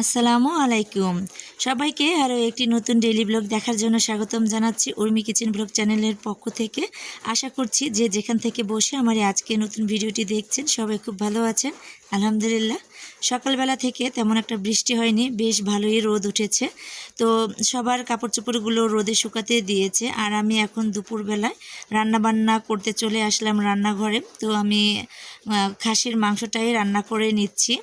আসসালামু আলাইকুম। সবাইকে আরও একটি নতুন ডেইলি ব্লগ দেখার জন্য স্বাগতম জানাচ্ছি উর্মি কিচেন ব্লগ চ্যানেলের পক্ষ থেকে। আশা করছি যে যেখান থেকে বসে আমার আজকে নতুন ভিডিওটি দেখছেন সবাই খুব ভালো আছেন, আলহামদুলিল্লাহ। সকালবেলা থেকে তেমন একটা বৃষ্টি হয়নি, বেশ ভালোই রোদ উঠেছে। তো সবার কাপড় চোপড়গুলো রোদে শুকাতে দিয়েছে আর আমি এখন দুপুরবেলায় রান্নাবান্না করতে চলে আসলাম রান্নাঘরে। তো আমি খাসির মাংসটাই রান্না করে নিচ্ছি।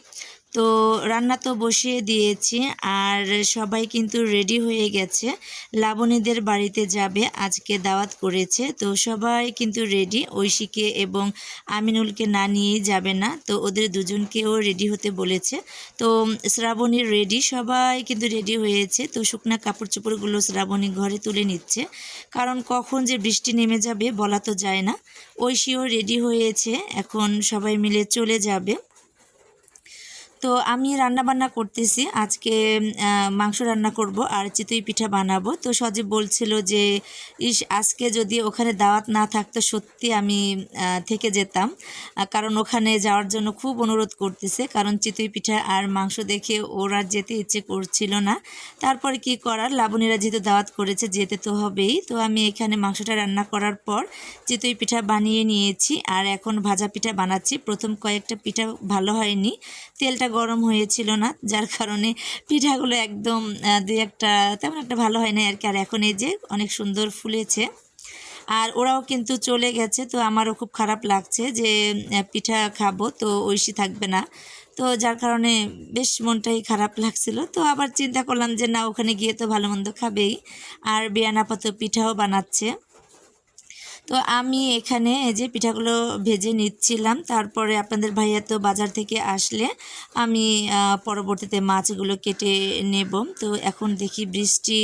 তো রান্না তো বসিয়ে দিয়েছি আর সবাই কিন্তু রেডি হয়ে গেছে। লাবণীদের বাড়িতে যাবে, আজকে দাওয়াত করেছে। তো সবাই কিন্তু রেডি, ঐশীকে এবং আমিনুলকে না নিয়েই যাবে না। তো ওদের দুজনকেও রেডি হতে বলেছে। তো শ্রাবণী রেডি, সবাই কিন্তু রেডি হয়েছে। তো শুকনা কাপড় চোপড়গুলো শ্রাবণী ঘরে তুলে নিচ্ছে। কারণ কখন যে বৃষ্টি নেমে যাবে বলা তো যায় না। ঐশীও রেডি হয়েছে, এখন সবাই মিলে চলে যাবে। তো আমি রান্না বান্না করতেছি। আজকে মাংস রান্না করব আর চিতই পিঠা বানাবো। তো সজীব বলছিল যে, ইস, আজকে যদি ওখানে দাওয়াত না থাকতো, সত্যি আমি থেকে যেতাম। কারণ ওখানে যাওয়ার জন্য খুব অনুরোধ করতেছে। কারণ চিতই পিঠা আর মাংস দেখে ওরা যেতে ইচ্ছে করছিল না। তারপরে কি করার? লাবণীরা যেহেতু দাওয়াত করেছে, যেতে তো হবেই। তো আমি এখানে মাংসটা রান্না করার পর চিতই পিঠা বানিয়ে নিয়েছি। আর এখন ভাজা পিঠা বানাচ্ছি। প্রথম কয়েকটা পিঠা ভালো হয়নি। তেলটা গরম হয়েছিল না, যার কারণে পিঠাগুলো একদম দুই একটা তেমন একটা ভালো হয় না আর কি। আর এখন এই যে অনেক সুন্দর ফুলেছে। আর ওরাও কিন্তু চলে গেছে, তো আমারও খুব খারাপ লাগছে যে পিঠা খাব তো ঐশী থাকবে না। তো যার কারণে বেশ মনটাই খারাপ লাগছিল। তো আবার চিন্তা করলাম যে, না, ওখানে গিয়ে তো ভালো মন্দ খাবেই। আর বিয়ানাপাত পিঠাও বানাচ্ছে। তো আমি এখানে এই যে পিঠাগুলো ভেজে নিচ্ছিলাম। তারপরে আপনাদের ভাইয়া তো বাজার থেকে আসলে আমি পরবর্তীতে মাছগুলো কেটে নেব। তো এখন দেখি বৃষ্টি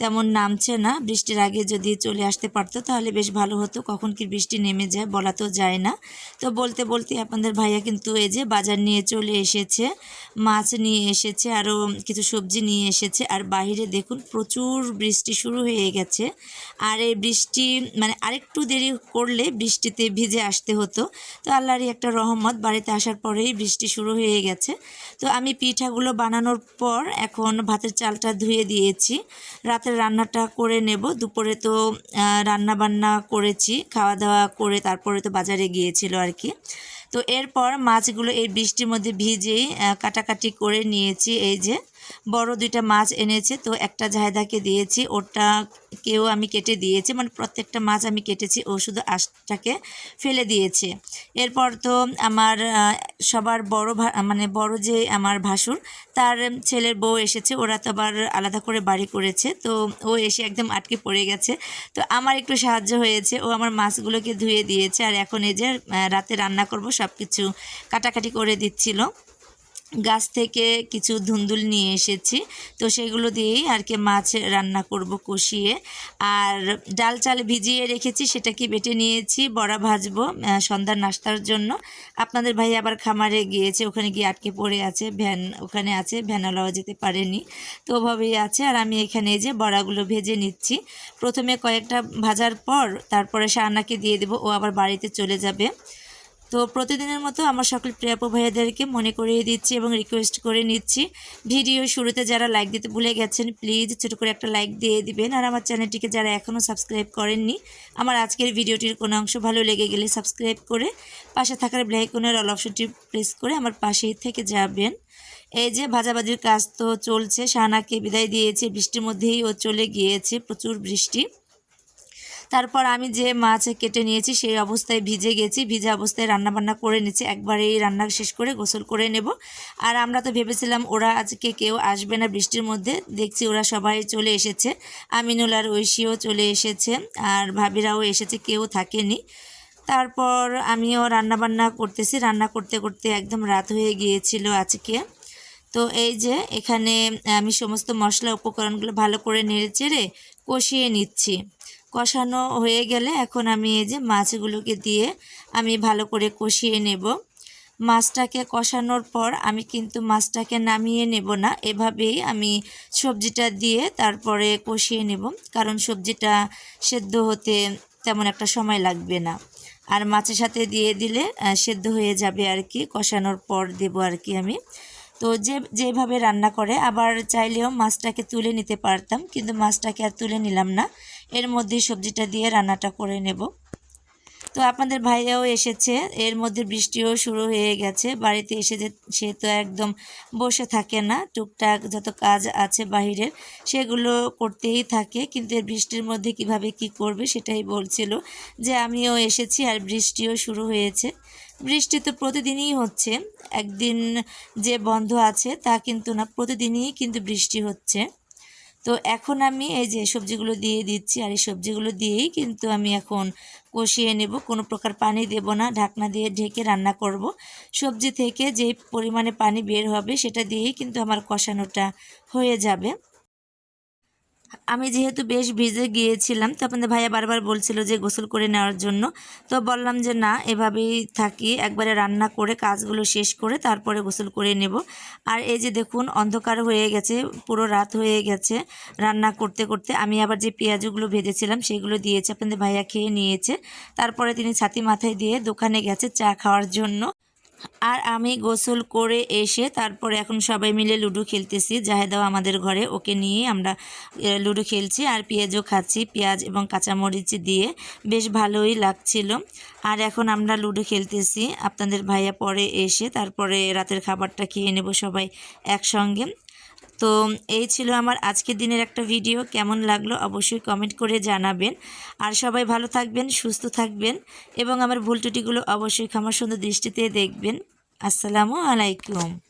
তেমন নামছে না। বৃষ্টির আগে যদি চলে আসতে পারতো তাহলে বেশ ভালো হতো। কখন কি বৃষ্টি নেমে যায় বলা তো যায় না। তো বলতে বলতে আপনাদের ভাইয়া কিন্তু এই যে বাজার নিয়ে চলে এসেছে, মাছ নিয়ে এসেছে, আরও কিছু সবজি নিয়ে এসেছে। আর বাইরে দেখুন প্রচুর বৃষ্টি শুরু হয়ে গেছে। আর এই বৃষ্টি মানে আরেকটু দেরি করলে বৃষ্টিতে ভিজে আসতে হতো। তো আল্লাহরই একটা রহমত, বাড়িতে আসার পরেই বৃষ্টি শুরু হয়ে গেছে। তো আমি পিঠাগুলো বানানোর পর এখন ভাতের চালটা ধুয়ে দিয়েছি। রাতের রান্নাটা করে নেব। দুপুরে তো রান্না বান্না করেছি খাওয়া দাওয়া করে তারপরে তো বাজারে গিয়েছিল আর কি। তো এরপর মাছগুলো এই বৃষ্টির মধ্যে ভিজেই কাটাকাটি করে নিয়েছি। এই যে বড় দুইটা মাছ এনেছে, তো একটা জাহেদাকে দিয়েছি ওটা কেউ আমি কেটে দিয়েছি মানে প্রত্যেকটা মাছ আমি কেটেছি, ও শুধু আঁশটাকে ফেলে দিয়েছে। এরপর তো আমার সবার বড় মানে বড় যে আমার ভাসুর, তার ছেলের বউ এসেছে, ওরা তো আবার আলাদা করে বাড়ি করেছে, তো ও এসে একদম আটকে পড়ে গেছে। তো আমার একটু সাহায্য হয়েছে, ও আমার মাছগুলোকে ধুয়ে দিয়েছে, আর এখন এই যে রাতে রান্না করব সব কিছু কাটাকাটি করে দিচ্ছিল। গাছ থেকে কিছু ধুন্দুল নিয়ে এসেছি। তো সেগুলো দিয়েই আর কি মাছ রান্না করব কষিয়ে। আর ডাল চাল ভিজিয়ে রেখেছি, সেটাকে বেটে নিয়েছি, বড়া ভাজবো সন্ধ্যার নাস্তার জন্য। আপনাদের ভাই আবার খামারে গিয়েছে, ওখানে গিয়ে আটকে পড়ে আছে, ভ্যান ওখানে আছে, ভ্যানওয়ালাও যেতে পারেনি। তো ওভাবেই আছে, আর আমি এখানে যে বড়াগুলো ভেজে নিচ্ছি। প্রথমে কয়েকটা ভাজার পর তারপরে শাহানাকে দিয়ে দেবো, ও আবার বাড়িতে চলে যাবে। তো প্রতিদিনের মতো আমার সকল প্রিয়াপু ভাইয়াদেরকে মনে করিয়ে দিচ্ছি এবং রিকোয়েস্ট করে নিচ্ছি। ভিডিও শুরুতে যারা লাইক দিতে ভুলে গেছেন প্লিজ ছোটো করে একটা লাইক দিয়ে দিবেন। আর আমার চ্যানেলটিকে যারা এখনও সাবস্ক্রাইব করেননি, আমার আজকের ভিডিওটির কোনো অংশ ভালো লেগে গেলে সাবস্ক্রাইব করে পাশে থাকার ব্ল্যাকনের অল অপশনটি প্রেস করে আমার পাশেই থেকে যাবেন। এই যে ভাজাভাজির কাজ তো চলছে শাহানাকে বিদায় দিয়েছে, বৃষ্টির মধ্যেই ও চলে গিয়েছে, প্রচুর বৃষ্টি। তারপর আমি যে মাছ কেটে নিয়েছি সেই অবস্থায় ভিজে গেছি, ভিজে অবস্থায় রান্না বান্না করে নিচ্ছি। একবারেই রান্না শেষ করে গোসল করে নেব। আর আমরা তো ভেবেছিলাম ওরা আজকে কেউ আসবে না বৃষ্টির মধ্যে। দেখছি ওরা সবাই চলে এসেছে। আমিনুল আর ঐশীও চলে এসেছে আর ভাবিরাও এসেছে, কেউ থাকেনি। তারপর আমিও রান্না বান্না করতেছি। রান্না করতে করতে একদম রাত হয়ে গিয়েছিল আজকে। তো এই যে এখানে আমি সমস্ত মশলা উপকরণগুলো ভালো করে নেড়ে চেড়ে কষিয়ে নিচ্ছি। কষানো হয়ে গেলে এখন আমি এই যে মাছগুলোকে দিয়ে আমি ভালো করে কষিয়ে নেব। মাছটাকে কষানোর পর আমি কিন্তু মাছটাকে নামিয়ে নেব না, এভাবেই আমি সবজিটা দিয়ে তারপরে কষিয়ে নেব, কারণ সবজিটা সেদ্ধ হতে তেমন একটা সময় লাগবে না। আর মাছের সাথে দিয়ে দিলে সেদ্ধ হয়ে যাবে আর কি, কষানোর পর দেবো আর কি আমি। তো যে, যেভাবে রান্না করে, আবার চাইলেও মাছটাকে তুলে নিতে পারতাম, কিন্তু মাছটাকে আর তুলে নিলাম না। এর মধ্যেই সবজিটা দিয়ে রান্নাটা করে নেব। তো আপনাদের ভাইয়াও এসেছে, এর মধ্যে বৃষ্টিও শুরু হয়ে গেছে। বাড়িতে এসে যে, সে তো একদম বসে থাকে না, টুকটাক যত কাজ আছে বাহিরের, সেগুলো করতেই থাকে। কিন্তু এর বৃষ্টির মধ্যে কীভাবে কি করবে সেটাই বলছিল যে, আমিও এসেছি আর বৃষ্টিও শুরু হয়েছে। বৃষ্টি তো প্রতিদিনই হচ্ছে। একদিন যে বন্ধ আছে, তা কিন্তু না, প্রতিদিনই কিন্তু বৃষ্টি হচ্ছে। তো এখন আমি এই যে সবজিগুলো দিয়ে দিচ্ছি, আর এই সবজিগুলো দিয়েই কিন্তু আমি এখন কষিয়ে নেব। কোনো প্রকার পানি দেব না, ঢাকনা দিয়ে ঢেকে রান্না করব। সবজি থেকে যে পরিমাণে পানি বের হবে, সেটা দিয়েই কিন্তু আমার কষানোটা হয়ে যাবে। আমি যেহেতু বেশ ভিজে গিয়েছিলাম, তো আপনাদের ভাইয়া বারবার বলছিল যে গোসল করে নেওয়ার জন্য। তো বললাম যে না, এভাবেই থাকি, একবারে রান্না করে, কাজগুলো শেষ করে তারপরে গোসল করে নেব। আর এই যে দেখুন, অন্ধকার হয়ে গেছে, পুরো রাত হয়ে গেছে রান্না করতে করতে। আমি আবার যে পেঁয়াজগুলো ভেজেছিলাম, সেগুলো দিয়েছে, আপনাদের ভাইয়া খেয়ে নিয়েছে। তারপরে তিনি ছাতি মাথায় দিয়ে দোকানে গেছে চা খাওয়ার জন্য। আর আমি গোসল করে এসে তারপর এখন সবাই মিলে লুডো খেলতেছি। জাহেদাও আমাদের ঘরে, ওকে নিয়ে আমরা লুডো খেলছি আর পেঁয়াজও খাচ্ছি। পেঁয়াজ এবং কাঁচামরিচ দিয়ে বেশ ভালোই লাগছিল। আর এখন আমরা লুডো খেলতেছি। আপনাদের ভাইয়া পরে এসে তারপরে রাতের খাবারটা খেয়ে নেব সবাই একসঙ্গে। তো এই ছিল আমার আজকের দিনের একটা ভিডিও। কেমন লাগল অবশ্যই কমেন্ট করে জানাবেন। আর সবাই ভালো থাকবেন, সুস্থ থাকবেন এবং আমার ভুল ত্রুটিগুলো অবশ্যই ক্ষমা সুন্দর দৃষ্টিতে দেখবেন। আসসালামু আলাইকুম।